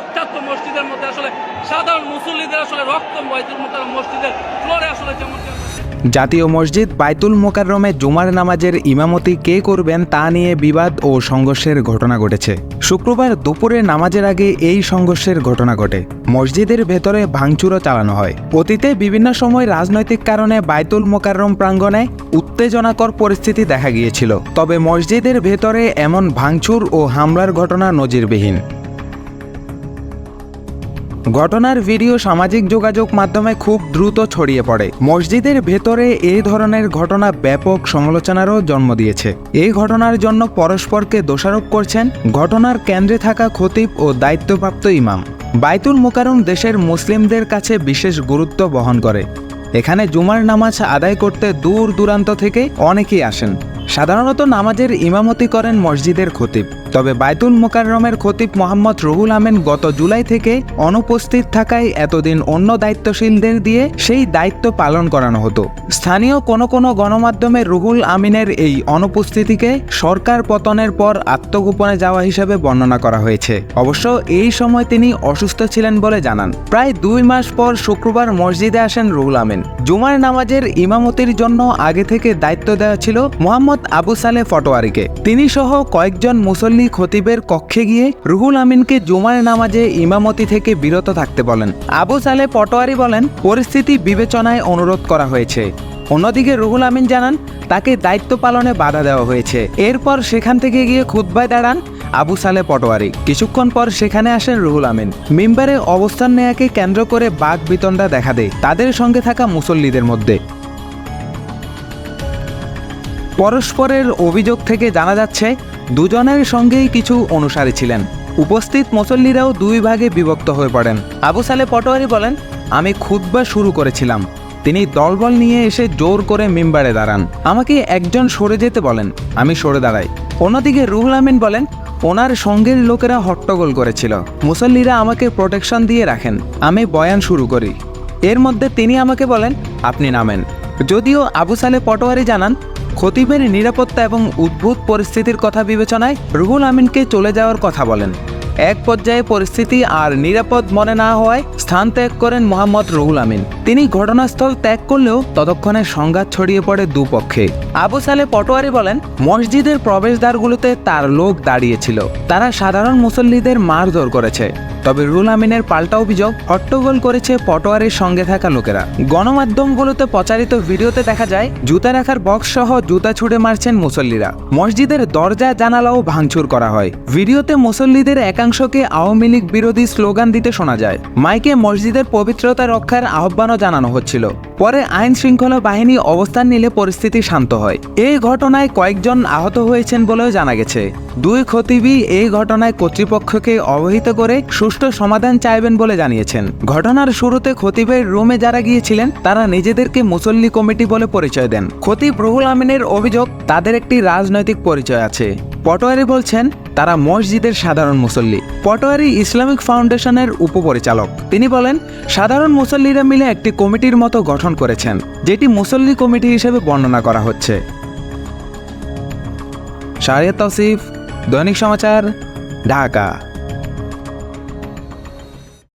রক্তাক্ত মসজিদের মধ্যে আসলে সাধারণ মুসল্লিদের আসলে রক্ত বাইতুল মোকার মসজিদের ফ্লোরে আসলে যেমন জাতীয় মসজিদ বাইতুল মোকাররমে জুমার নামাজের ইমামতি কে করবেন তা নিয়ে বিবাদ ও সংঘর্ষের ঘটনা ঘটেছে। শুক্রবার দুপুরে নামাজের আগে এই সংঘর্ষের ঘটনা ঘটে। মসজিদের ভেতরে ভাঙচুরও চালানো হয়। অতীতে বিভিন্ন সময় রাজনৈতিক কারণে বাইতুল মোকাররম প্রাঙ্গণে উত্তেজনাকর পরিস্থিতি দেখা গিয়েছিল। তবে মসজিদের ভেতরে এমন ভাঙচুর ও হামলার ঘটনা নজিরবিহীন। ঘটনার ভিডিও সামাজিক যোগাযোগ মাধ্যমে খুব দ্রুত ছড়িয়ে পড়ে। মসজিদের ভেতরে এই ধরনের ঘটনা ব্যাপক সমালোচনারও জন্ম দিয়েছে। এই ঘটনার জন্য পরস্পরকে দোষারোপ করছেন ঘটনার কেন্দ্রে থাকা খতিব ও দায়িত্বপ্রাপ্ত ইমাম। বাইতুল মোকারম দেশের মুসলিমদের কাছে বিশেষ গুরুত্ব বহন করে। এখানে জুমার নামাজ আদায় করতে দূর দূরান্ত থেকে অনেকেই আসেন। সাধারণত নামাজের ইমামতি করেন মসজিদের খতিব। তবে বায়তুল মোকাররমের খতিব মোহাম্মদ রুহুল আমিন গত জুলাই থেকে অনুপস্থিত থাকায় এতদিন অন্য দায়িত্বশীলদের দিয়ে সেই দায়িত্ব পালন করানো হতো। স্থানীয় কোনো কোনো গণমাধ্যমে রুহুল আমিনের এই অনুপস্থিতিকে সরকার পতনের পর আত্মগোপনে যাওয়া হিসেবে বর্ণনা করা হয়েছে। অবশ্য এই সময় তিনি অসুস্থ ছিলেন বলে জানান। প্রায় দুই মাস পর শুক্রবার মসজিদে আসেন রুহুল আমিন। জুমার নামাজের ইমামতির জন্য আগে থেকে দায়িত্ব দেওয়া ছিল মোহাম্মদ আবু সালে ফটোয়ারিকে তিনি সহ কয়েকজন মুসল্লি খতিবের কক্ষে গিয়ে রুহুল আমিনকে জুমার নামাজে ইমামতি থেকে বিরত থাকতে বলেন। আবু সালে পটোয়ারি বলেন, পরিস্থিতি বিবেচনায় অনুরোধ করা হয়েছে। অন্যদিকে রুহুল আমিন জানান, তাকে দায়িত্ব পালনে বাধা দেওয়া হয়েছে। এরপর সেখান থেকে গিয়ে খুতবায় দাঁড়ান আবু সালে পটোয়ারি। কিছুক্ষণ পর সেখানে আসেন রুহুল আমিন। মেম্বারে অবস্থান নেয়াকে কেন্দ্র করে বাঘ বিতণ্ডা দেখা দেয়, তাদের সঙ্গে থাকা মুসল্লিদের মধ্যে। পরস্পরের অভিযোগ থেকে জানা যাচ্ছে দুজনের সঙ্গেই কিছু অনুসারী ছিলেন। উপস্থিত মুসল্লিরাও দুই ভাগে বিভক্ত হয়ে পড়েন। আবু সালে পটোয়ারি বলেন, আমি খুতবা শুরু করেছিলাম। তিনি দলবল নিয়ে এসে জোর করে মেম্বারে দাঁড়ান। আমাকে একজন সরে যেতে বলেন, আমি সরে দাঁড়াই। অন্যদিকে রুহুল আমিন বলেন, ওনার সঙ্গের লোকেরা হট্টগোল করেছিল। মুসল্লিরা আমাকে প্রোটেকশন দিয়ে রাখেন। আমি বয়ান শুরু করি। এর মধ্যে তিনি আমাকে বলেন, আপনি নামেন। যদিও আবু সালে পটোয়ারি জানান খতিবের নিরাপত্তা এবং উদ্ভূত পরিস্থিতির কথা বিবেচনায় রুহুল আমিনকে চলে যাওয়ার কথা বলেন। এক পর্যায়ে পরিস্থিতি আর নিরাপদ মনে না হওয়ায় স্থান ত্যাগ করেন মোহাম্মদ রুহুল আমিন। তিনি ঘটনাস্থল ত্যাগ করলেও ততক্ষণে সংঘাত ছড়িয়ে পড়ে দুপক্ষে। আবু সালে পটোয়ারি বলেন, মসজিদের প্রবেশদ্বারগুলোতে তার লোক দাঁড়িয়েছিল। তারা সাধারণ মুসল্লিদের মারধর করেছে। তবে রুল আমিনের পাল্টা অভিযোগ হট্টগোল করেছে পটোয়ারের সঙ্গে থাকা লোকেরা। গণমাধ্যমগুলোতে প্রচারিত ভিডিওতে দেখা যায়, জুতা রাখার বক্স সহ জুতা ছুড়ে মারছেন মুসল্লিরা। মসজিদের দরজা, জানালাও ভাঙচুর করা হয়। ভিডিওতে মুসল্লিদের একাংশকে আওয়ামী লীগ বিরোধী স্লোগান দিতে শোনা যায়। মাইকে মসজিদের পবিত্রতা রক্ষার আহ্বানও জানানো হচ্ছিল। পরে আইন শৃঙ্খলা বাহিনী অবস্থান নিলে পরিস্থিতি শান্ত হয়। এই ঘটনায় কয়েকজন আহত হয়েছেন বলেও জানা গেছে। দুই খতিবই এই ঘটনায় কর্তৃপক্ষকে অবহিত করে সুষ্ঠু সমাধান চাইবেন বলে জানিয়েছেন। ঘটনার শুরুতে খতিবের রুমে যারা গিয়েছিলেন, তারা নিজেদেরকে মুসল্লি কমিটি বলে পরিচয় দেন। খতিব রুহুল আমিনের অভিযোগ, তাদের একটি রাজনৈতিক পরিচয় আছে। পটোয়ারি বলছেন তারা মসজিদের সাধারণ মুসল্লি। পটোয়ারি ইসলামিক ফাউন্ডেশনের উপপরিচালক। তিনি বলেন, সাধারণ মুসল্লিরা মিলে একটি কমিটির মতো গঠন করেছেন, যেটি মুসল্লি কমিটি হিসেবে বর্ণনা করা হচ্ছে। শাহরিয়া তৌসিফ, দৈনিক সমাচার, ঢাকা।